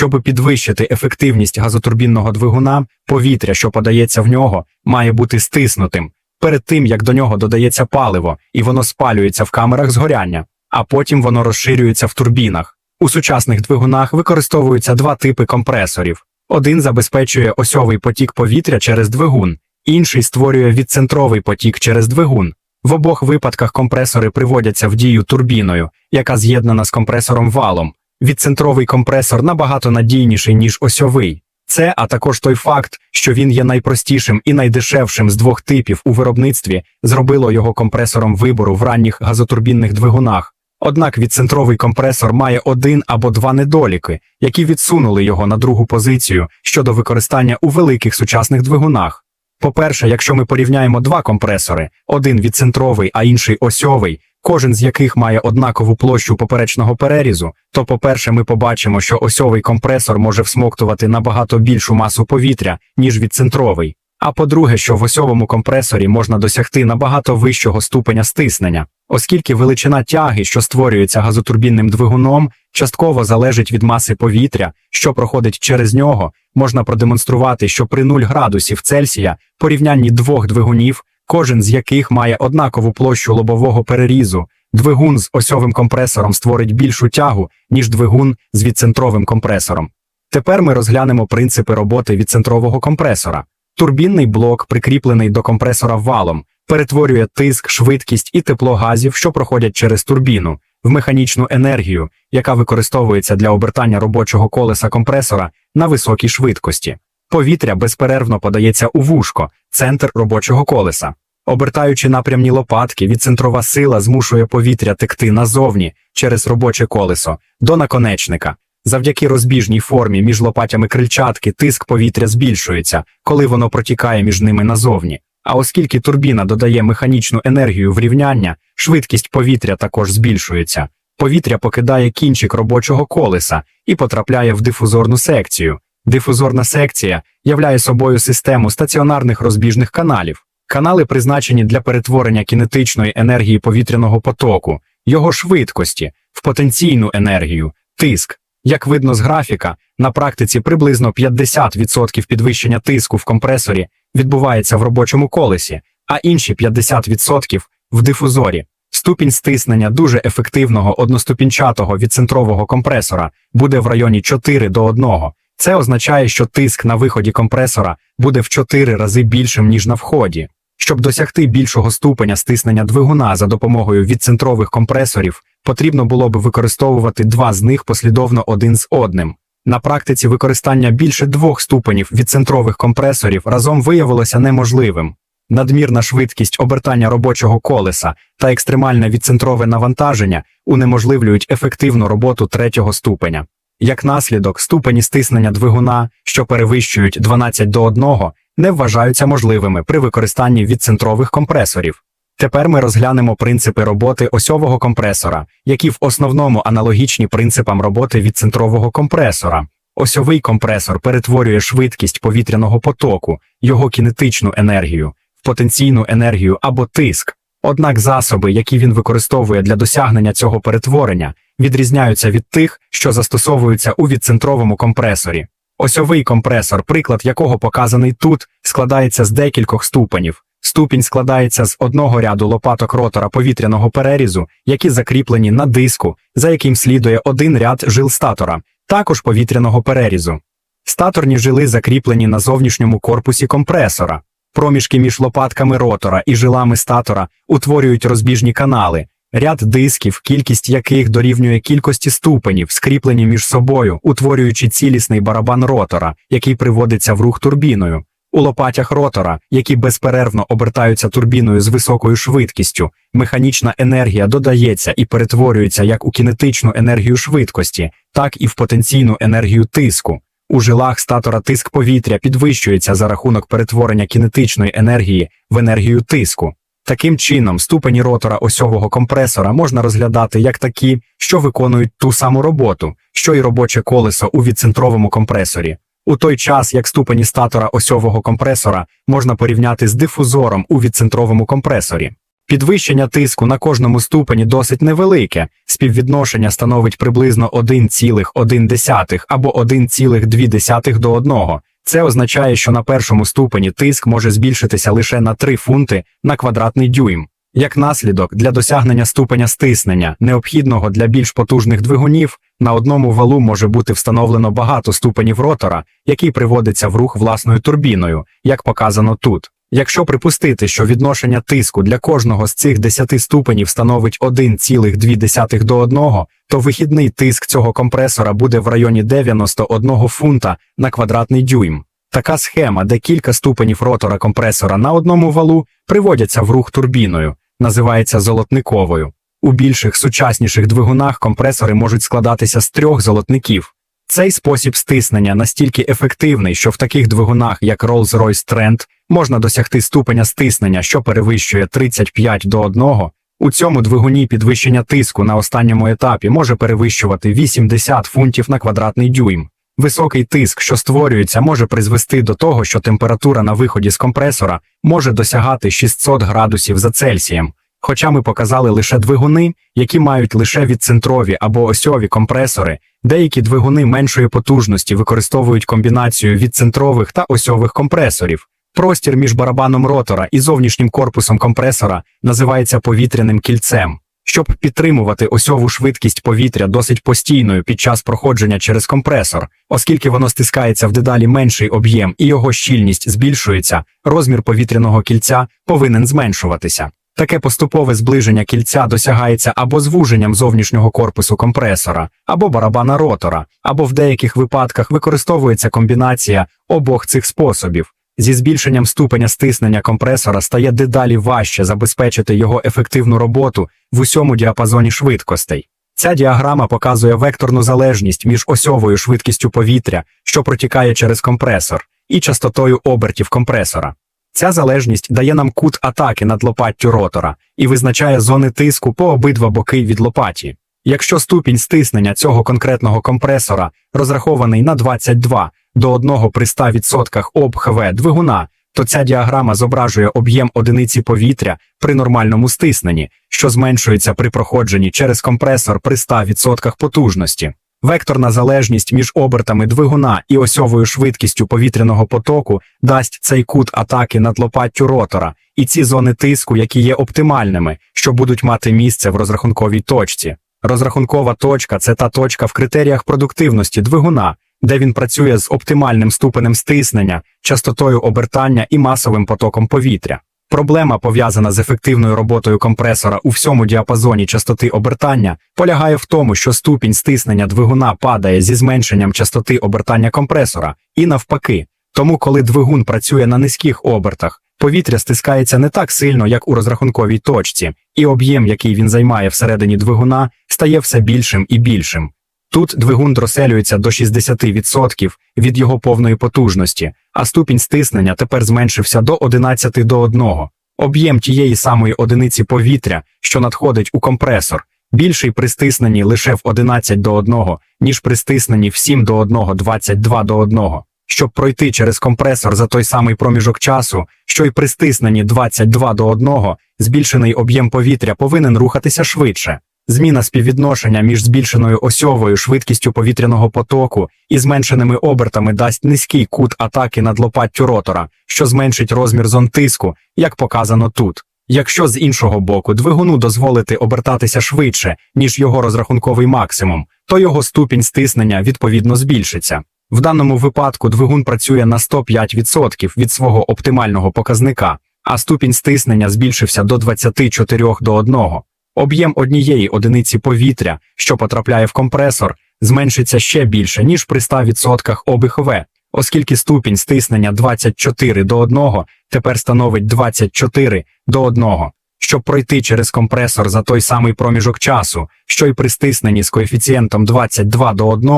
Щоб підвищити ефективність газотурбінного двигуна, повітря, що подається в нього, має бути стиснутим перед тим, як до нього додається паливо, і воно спалюється в камерах згоряння, а потім воно розширюється в турбінах. У сучасних двигунах використовуються два типи компресорів. Один забезпечує осьовий потік повітря через двигун, інший створює відцентровий потік через двигун. В обох випадках компресори приводяться в дію турбіною, яка з'єднана з компресором валом. Відцентровий компресор набагато надійніший, ніж осьовий. Це, а також той факт, що він є найпростішим і найдешевшим з двох типів у виробництві, зробило його компресором вибору в ранніх газотурбінних двигунах. Однак відцентровий компресор має один або два недоліки, які відсунули його на другу позицію щодо використання у великих сучасних двигунах. По-перше, якщо ми порівняємо два компресори, один відцентровий, а інший осьовий, кожен з яких має однакову площу поперечного перерізу, то, по-перше, ми побачимо, що осьовий компресор може всмоктувати набагато більшу масу повітря, ніж відцентровий. А по-друге, що в осьовому компресорі можна досягти набагато вищого ступеня стиснення, оскільки величина тяги, що створюється газотурбінним двигуном, частково залежить від маси повітря, що проходить через нього, можна продемонструвати, що при 0 градусів Цельсія порівнянні двох двигунів, кожен з яких має однакову площу лобового перерізу, двигун з осьовим компресором створить більшу тягу, ніж двигун з відцентровим компресором. Тепер ми розглянемо принципи роботи відцентрового компресора. Турбінний блок, прикріплений до компресора валом, перетворює тиск, швидкість і тепло газів, що проходять через турбіну, в механічну енергію, яка використовується для обертання робочого колеса компресора на високій швидкості. Повітря безперервно подається у вушко, центр робочого колеса. Обертаючи напрямні лопатки, відцентрова сила змушує повітря текти назовні через робоче колесо до наконечника. Завдяки розбіжній формі між лопатями крильчатки тиск повітря збільшується, коли воно протікає між ними назовні. А оскільки турбіна додає механічну енергію в рівняння, швидкість повітря також збільшується. Повітря покидає кінчик робочого колеса і потрапляє в дифузорну секцію. Дифузорна секція являє собою систему стаціонарних розбіжних каналів. Канали призначені для перетворення кінетичної енергії повітряного потоку, його швидкості, в потенційну енергію, тиск. Як видно з графіка, на практиці приблизно 50% підвищення тиску в компресорі відбувається в робочому колесі, а інші 50% в дифузорі. Ступінь стиснення дуже ефективного одноступінчатого відцентрового компресора буде в районі 4 до 1. Це означає, що тиск на виході компресора буде в 4 рази більшим, ніж на вході. Щоб досягти більшого ступеня стиснення двигуна за допомогою відцентрових компресорів, потрібно було б використовувати два з них послідовно один з одним. На практиці використання більше двох ступенів відцентрових компресорів разом виявилося неможливим. Надмірна швидкість обертання робочого колеса та екстремальне відцентрове навантаження унеможливлюють ефективну роботу третього ступеня. Як наслідок, ступені стиснення двигуна, що перевищують 12 до 1, не вважаються можливими при використанні відцентрових компресорів. Тепер ми розглянемо принципи роботи осьового компресора, які в основному аналогічні принципам роботи відцентрового компресора. Осьовий компресор перетворює швидкість повітряного потоку, його кінетичну енергію, в потенційну енергію або тиск. Однак засоби, які він використовує для досягнення цього перетворення, відрізняються від тих, що застосовуються у відцентровому компресорі. Осьовий компресор, приклад якого показаний тут, складається з декількох ступенів. Ступінь складається з одного ряду лопаток ротора повітряного перерізу, які закріплені на диску, за яким слідує один ряд жил статора, також повітряного перерізу. Статорні жили закріплені на зовнішньому корпусі компресора. Проміжки між лопатками ротора і жилами статора утворюють розбіжні канали, ряд дисків, кількість яких дорівнює кількості ступенів, скріплені між собою, утворюючи цілісний барабан ротора, який приводиться в рух турбіною. У лопатях ротора, які безперервно обертаються турбіною з високою швидкістю, механічна енергія додається і перетворюється як у кінетичну енергію швидкості, так і в потенційну енергію тиску. У жилах статора тиск повітря підвищується за рахунок перетворення кінетичної енергії в енергію тиску. Таким чином, ступені ротора осьового компресора можна розглядати як такі, що виконують ту саму роботу, що й робоче колесо у відцентровому компресорі. У той час, як ступені статора осьового компресора можна порівняти з дифузором у відцентровому компресорі. Підвищення тиску на кожному ступені досить невелике. Співвідношення становить приблизно 1,1 або 1,2 до 1. Це означає, що на першому ступені тиск може збільшитися лише на 3 фунти на квадратний дюйм. Як наслідок, для досягнення ступеня стиснення, необхідного для більш потужних двигунів, на одному валу може бути встановлено багато ступенів ротора, який приводиться в рух власною турбіною, як показано тут. Якщо припустити, що відношення тиску для кожного з цих 10 ступенів становить 1,2 до 1, то вихідний тиск цього компресора буде в районі 91 фунта на квадратний дюйм. Така схема, де кілька ступенів ротора компресора на одному валу приводяться в рух турбіною, називається золотниковою. У більших сучасніших двигунах компресори можуть складатися з трьох золотників. Цей спосіб стиснення настільки ефективний, що в таких двигунах, як Rolls-Royce Trent, можна досягти ступеня стиснення, що перевищує 35 до 1. У цьому двигуні підвищення тиску на останньому етапі може перевищувати 80 фунтів на квадратний дюйм. Високий тиск, що створюється, може призвести до того, що температура на виході з компресора може досягати 600 градусів за Цельсієм. Хоча ми показали лише двигуни, які мають лише відцентрові або осьові компресори, деякі двигуни меншої потужності використовують комбінацію відцентрових та осьових компресорів. Простір між барабаном ротора і зовнішнім корпусом компресора називається повітряним кільцем. Щоб підтримувати осьову швидкість повітря досить постійною під час проходження через компресор, оскільки воно стискається в дедалі менший об'єм і його щільність збільшується, розмір повітряного кільця повинен зменшуватися. Таке поступове зближення кільця досягається або звуженням зовнішнього корпусу компресора, або барабана ротора, або в деяких випадках використовується комбінація обох цих способів. Зі збільшенням ступеня стиснення компресора стає дедалі важче забезпечити його ефективну роботу в усьому діапазоні швидкостей. Ця діаграма показує векторну залежність між осьовою швидкістю повітря, що протікає через компресор, і частотою обертів компресора. Ця залежність дає нам кут атаки над лопаттю ротора і визначає зони тиску по обидва боки від лопаті. Якщо ступінь стиснення цього конкретного компресора розрахований на 22 до 1 при 100% об ХВ двигуна, то ця діаграма зображує об'єм одиниці повітря при нормальному стисненні, що зменшується при проходженні через компресор при 100% потужності. Векторна залежність між обертами двигуна і осьовою швидкістю повітряного потоку дасть цей кут атаки над лопаттю ротора і ці зони тиску, які є оптимальними, що будуть мати місце в розрахунковій точці. Розрахункова точка це та точка в критеріях продуктивності двигуна, де він працює з оптимальним ступенем стиснення, частотою обертання і масовим потоком повітря. Проблема, пов'язана з ефективною роботою компресора у всьому діапазоні частоти обертання, полягає в тому, що ступінь стиснення двигуна падає зі зменшенням частоти обертання компресора, і навпаки. Тому, коли двигун працює на низьких обертах, повітря стискається не так сильно, як у розрахунковій точці, і об'єм, який він займає всередині двигуна, стає все більшим і більшим. Тут двигун дроселюється до 60% від його повної потужності, а ступінь стиснення тепер зменшився до 11 до 1. Об'єм тієї самої одиниці повітря, що надходить у компресор, більший при стисненні лише в 11 до 1, ніж при стисненні в 7 до 1, 22 до 1. Щоб пройти через компресор за той самий проміжок часу, що й при стисненні 22 до 1, збільшений об'єм повітря повинен рухатися швидше. Зміна співвідношення між збільшеною осьовою швидкістю повітряного потоку і зменшеними обертами дасть низький кут атаки над лопаттю ротора, що зменшить розмір зон тиску, як показано тут. Якщо з іншого боку двигуну дозволити обертатися швидше, ніж його розрахунковий максимум, то його ступінь стиснення відповідно збільшиться. В даному випадку двигун працює на 105% від свого оптимального показника, а ступінь стиснення збільшився до 24 до 1. Об'єм однієї одиниці повітря, що потрапляє в компресор, зменшиться ще більше, ніж при 100% ОБХВ, оскільки ступінь стиснення 24 до 1 тепер становить 24 до 1. Щоб пройти через компресор за той самий проміжок часу, що й при стисненні з коефіцієнтом 22 до 1,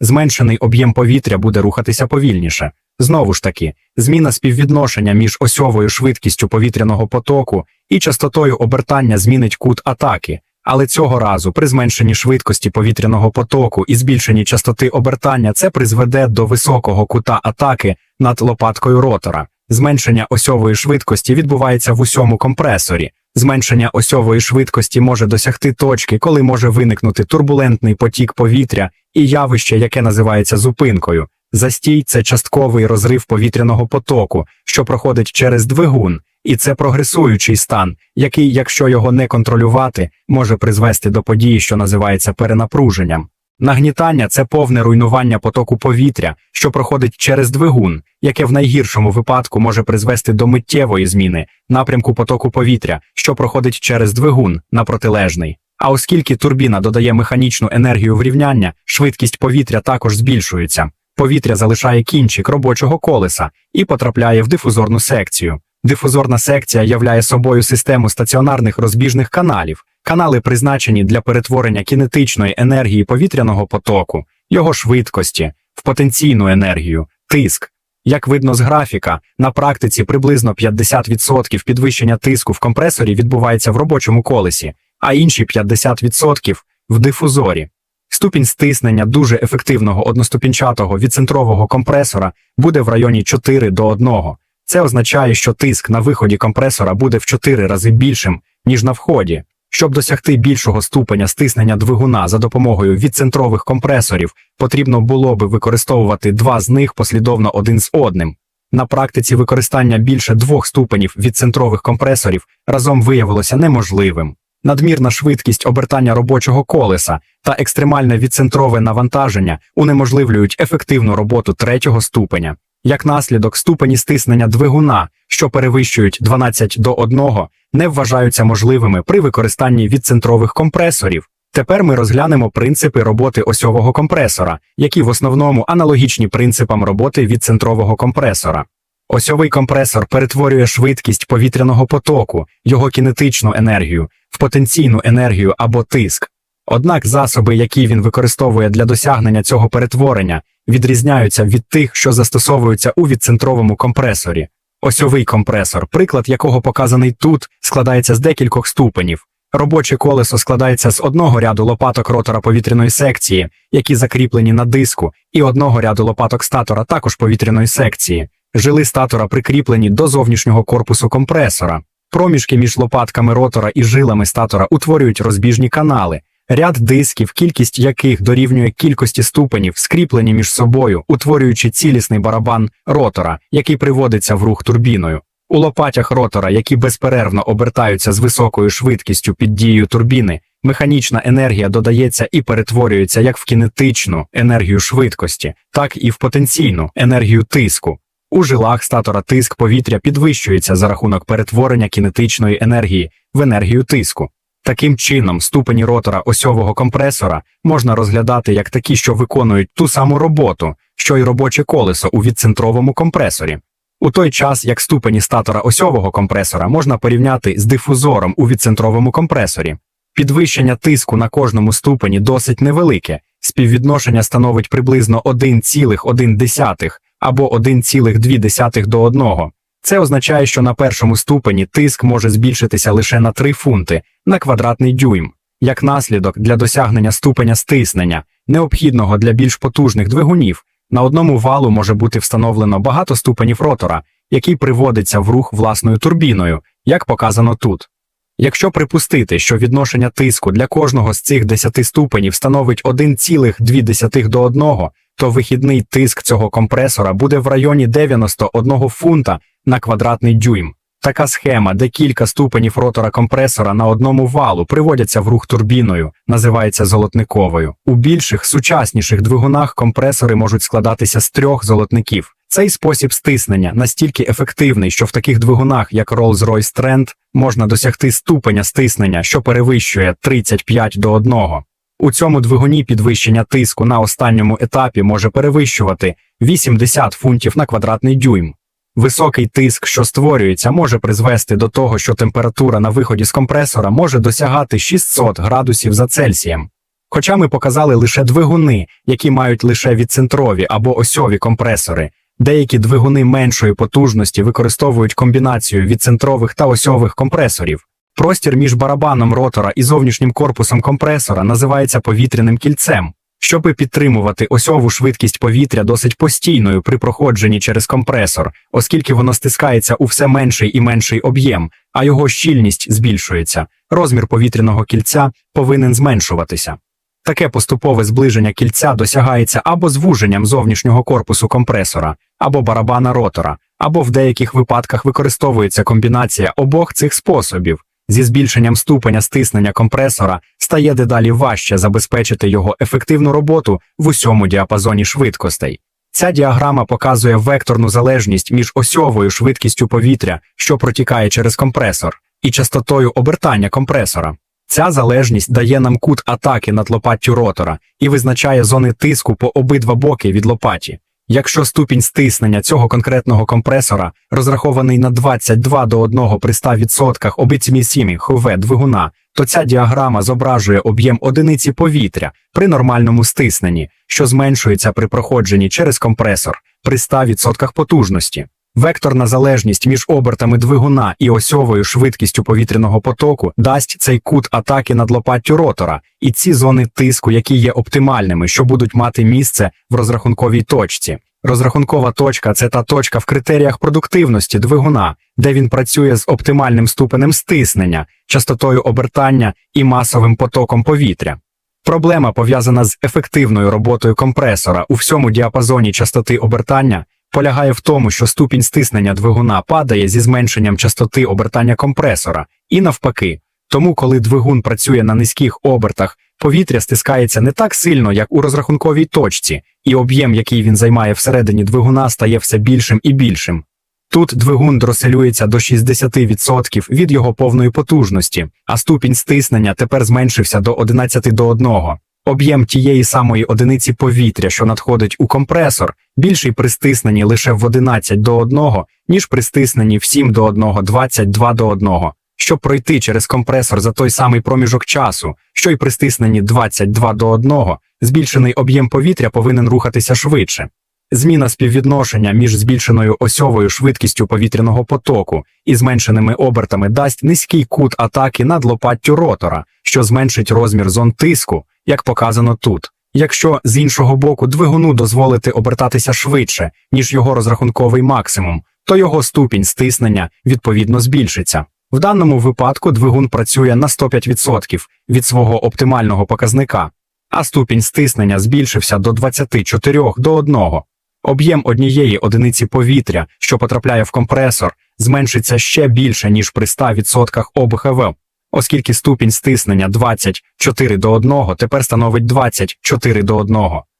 зменшений об'єм повітря буде рухатися повільніше. Знову ж таки, зміна співвідношення між осьовою швидкістю повітряного потоку і частотою обертання змінить кут атаки, але цього разу при зменшенні швидкості повітряного потоку і збільшенні частоти обертання це призведе до високого кута атаки над лопаткою ротора. Зменшення осьової швидкості відбувається в усьому компресорі. Зменшення осьової швидкості може досягти точки, коли може виникнути турбулентний потік повітря і явище, яке називається зупинкою. Застій це частковий розрив повітряного потоку, що проходить через двигун, і це прогресуючий стан, який, якщо його не контролювати, може призвести до події, що називається перенапруженням. Нагнітання це повне руйнування потоку повітря, що проходить через двигун, яке в найгіршому випадку може призвести до миттєвої зміни напрямку потоку повітря, що проходить через двигун на протилежний. А оскільки турбіна додає механічну енергію врівняння, швидкість повітря також збільшується. Повітря залишає кінчик робочого колеса і потрапляє в дифузорну секцію. Дифузорна секція являє собою систему стаціонарних розбіжних каналів. Канали призначені для перетворення кінетичної енергії повітряного потоку, його швидкості, в потенційну енергію, тиск. Як видно з графіка, на практиці приблизно 50% підвищення тиску в компресорі відбувається в робочому колесі, а інші 50% в дифузорі. Ступінь стиснення дуже ефективного одноступінчатого відцентрового компресора буде в районі 4 до 1. Це означає, що тиск на виході компресора буде в 4 рази більшим, ніж на вході. Щоб досягти більшого ступеня стиснення двигуна за допомогою відцентрових компресорів, потрібно було би використовувати два з них послідовно один з одним. На практиці використання більше двох ступенів відцентрових компресорів разом виявилося неможливим. Надмірна швидкість обертання робочого колеса та екстремальне відцентрове навантаження унеможливлюють ефективну роботу третього ступеня. Як наслідок, ступені стиснення двигуна, що перевищують 12 до 1, не вважаються можливими при використанні відцентрових компресорів. Тепер ми розглянемо принципи роботи осьового компресора, які в основному аналогічні принципам роботи відцентрового компресора. Осьовий компресор перетворює швидкість повітряного потоку, його кінетичну енергію, в потенційну енергію або тиск. Однак засоби, які він використовує для досягнення цього перетворення, відрізняються від тих, що застосовуються у відцентровому компресорі. Осьовий компресор, приклад якого показаний тут, складається з декількох ступенів. Робоче колесо складається з одного ряду лопаток ротора повітряної секції, які закріплені на диску, і одного ряду лопаток статора також повітряної секції. Жили статора прикріплені до зовнішнього корпусу компресора. Проміжки між лопатками ротора і жилами статора утворюють розбіжні канали. Ряд дисків, кількість яких дорівнює кількості ступенів, скріплені між собою, утворюючи цілісний барабан ротора, який приводиться в рух турбіною. У лопатях ротора, які безперервно обертаються з високою швидкістю під дією турбіни, механічна енергія додається і перетворюється як в кінетичну енергію швидкості, так і в потенційну енергію тиску. У жилах статора тиск повітря підвищується за рахунок перетворення кінетичної енергії в енергію тиску. Таким чином, ступені ротора осьового компресора можна розглядати як такі, що виконують ту саму роботу, що й робоче колесо у відцентровому компресорі. У той час, як ступені статора осьового компресора можна порівняти з дифузором у відцентровому компресорі. Підвищення тиску на кожному ступені досить невелике, співвідношення становить приблизно 1,1 або 1,2 до 1. Це означає, що на першому ступені тиск може збільшитися лише на 3 фунти на квадратний дюйм. Як наслідок для досягнення ступеня стиснення, необхідного для більш потужних двигунів, на одному валу може бути встановлено багато ступенів ротора, який приводиться в рух власною турбіною, як показано тут. Якщо припустити, що відношення тиску для кожного з цих 10 ступенів становить 1,2 до 1, то вихідний тиск цього компресора буде в районі 91 фунта на квадратний дюйм. Така схема, де кілька ступенів ротора компресора на одному валу приводяться в рух турбіною, називається золотниковою. У більших сучасніших двигунах компресори можуть складатися з трьох золотників. Цей спосіб стиснення настільки ефективний, що в таких двигунах, як Rolls-Royce Trent, можна досягти ступеня стиснення, що перевищує 35 до 1. У цьому двигуні підвищення тиску на останньому етапі може перевищувати 80 фунтів на квадратний дюйм. Високий тиск, що створюється, може призвести до того, що температура на виході з компресора може досягати 600 градусів за Цельсієм. Хоча ми показали лише двигуни, які мають лише відцентрові або осьові компресори, деякі двигуни меншої потужності використовують комбінацію відцентрових та осьових компресорів. Простір між барабаном ротора і зовнішнім корпусом компресора називається повітряним кільцем. Щоби підтримувати осьову швидкість повітря досить постійною при проходженні через компресор, оскільки воно стискається у все менший і менший об'єм, а його щільність збільшується. Розмір повітряного кільця повинен зменшуватися. Таке поступове зближення кільця досягається або звуженням зовнішнього корпусу компресора, або барабана ротора, або в деяких випадках використовується комбінація обох цих способів. Зі збільшенням ступеня стиснення компресора стає дедалі важче забезпечити його ефективну роботу в усьому діапазоні швидкостей. Ця діаграма показує векторну залежність між осьовою швидкістю повітря, що протікає через компресор, і частотою обертання компресора. Ця залежність дає нам кут атаки над лопаттю ротора і визначає зони тиску по обидва боки від лопаті. Якщо ступінь стиснення цього конкретного компресора розрахований на 22 до 1 при 100% обіцімісімі ХВ двигуна, то ця діаграма зображує об'єм одиниці повітря при нормальному стисненні, що зменшується при проходженні через компресор при 100% потужності. Векторна залежність між обертами двигуна і осьовою швидкістю повітряного потоку дасть цей кут атаки над лопаттю ротора і ці зони тиску, які є оптимальними, що будуть мати місце в розрахунковій точці. Розрахункова точка це та точка в критеріях продуктивності двигуна, де він працює з оптимальним ступенем стиснення, частотою обертання і масовим потоком повітря. Проблема пов'язана з ефективною роботою компресора у всьому діапазоні частоти обертання полягає в тому, що ступінь стиснення двигуна падає зі зменшенням частоти обертання компресора, і навпаки. Тому, коли двигун працює на низьких обертах, повітря стискається не так сильно, як у розрахунковій точці, і об'єм, який він займає всередині двигуна, стає все більшим і більшим. Тут двигун дроселюється до 60% від його повної потужності, а ступінь стиснення тепер зменшився до 11 до 1. Об'єм тієї самої одиниці повітря, що надходить у компресор, більший при стисненні лише в 11 до 1, ніж при стисненні в 7 до 1, 22 до 1. Щоб пройти через компресор за той самий проміжок часу, що й при стисненні 22 до 1, збільшений об'єм повітря повинен рухатися швидше. Зміна співвідношення між збільшеною осьовою швидкістю повітряного потоку і зменшеними обертами дасть низький кут атаки над лопаттю ротора, що зменшить розмір зон тиску, як показано тут. Якщо з іншого боку двигуну дозволити обертатися швидше, ніж його розрахунковий максимум, то його ступінь стиснення відповідно збільшиться. В даному випадку двигун працює на 105% від свого оптимального показника, а ступінь стиснення збільшився до 24 до 1. Об'єм однієї одиниці повітря, що потрапляє в компресор, зменшиться ще більше, ніж при 100% ОБХВ, оскільки ступінь стиснення 24 до 1 тепер становить 24 до 1.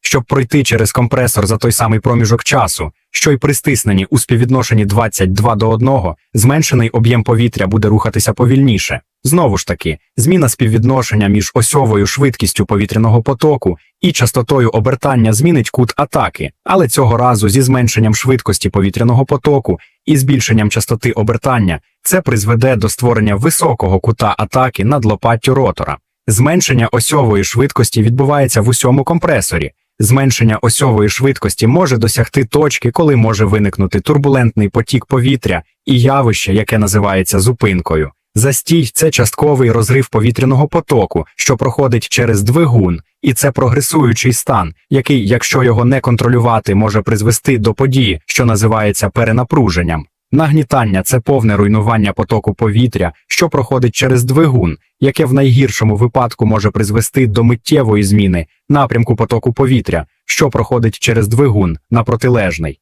Щоб пройти через компресор за той самий проміжок часу, що й при стисненні у співвідношенні 22 до 1, зменшений об'єм повітря буде рухатися повільніше. Знову ж таки, зміна співвідношення між осьовою швидкістю повітряного потоку і частотою обертання змінить кут атаки, але цього разу зі зменшенням швидкості повітряного потоку і збільшенням частоти обертання це призведе до створення високого кута атаки над лопаттю ротора. Зменшення осьової швидкості відбувається в усьому компресорі. Зменшення осьової швидкості може досягти точки, коли може виникнути турбулентний потік повітря і явище, яке називається зупинкою. Застій це частковий розрив повітряного потоку, що проходить через двигун, і це прогресуючий стан, який, якщо його не контролювати, може призвести до події, що називається перенапруженням. Нагнітання це повне руйнування потоку повітря, що проходить через двигун, яке в найгіршому випадку може призвести до миттєвої зміни напрямку потоку повітря, що проходить через двигун на протилежний.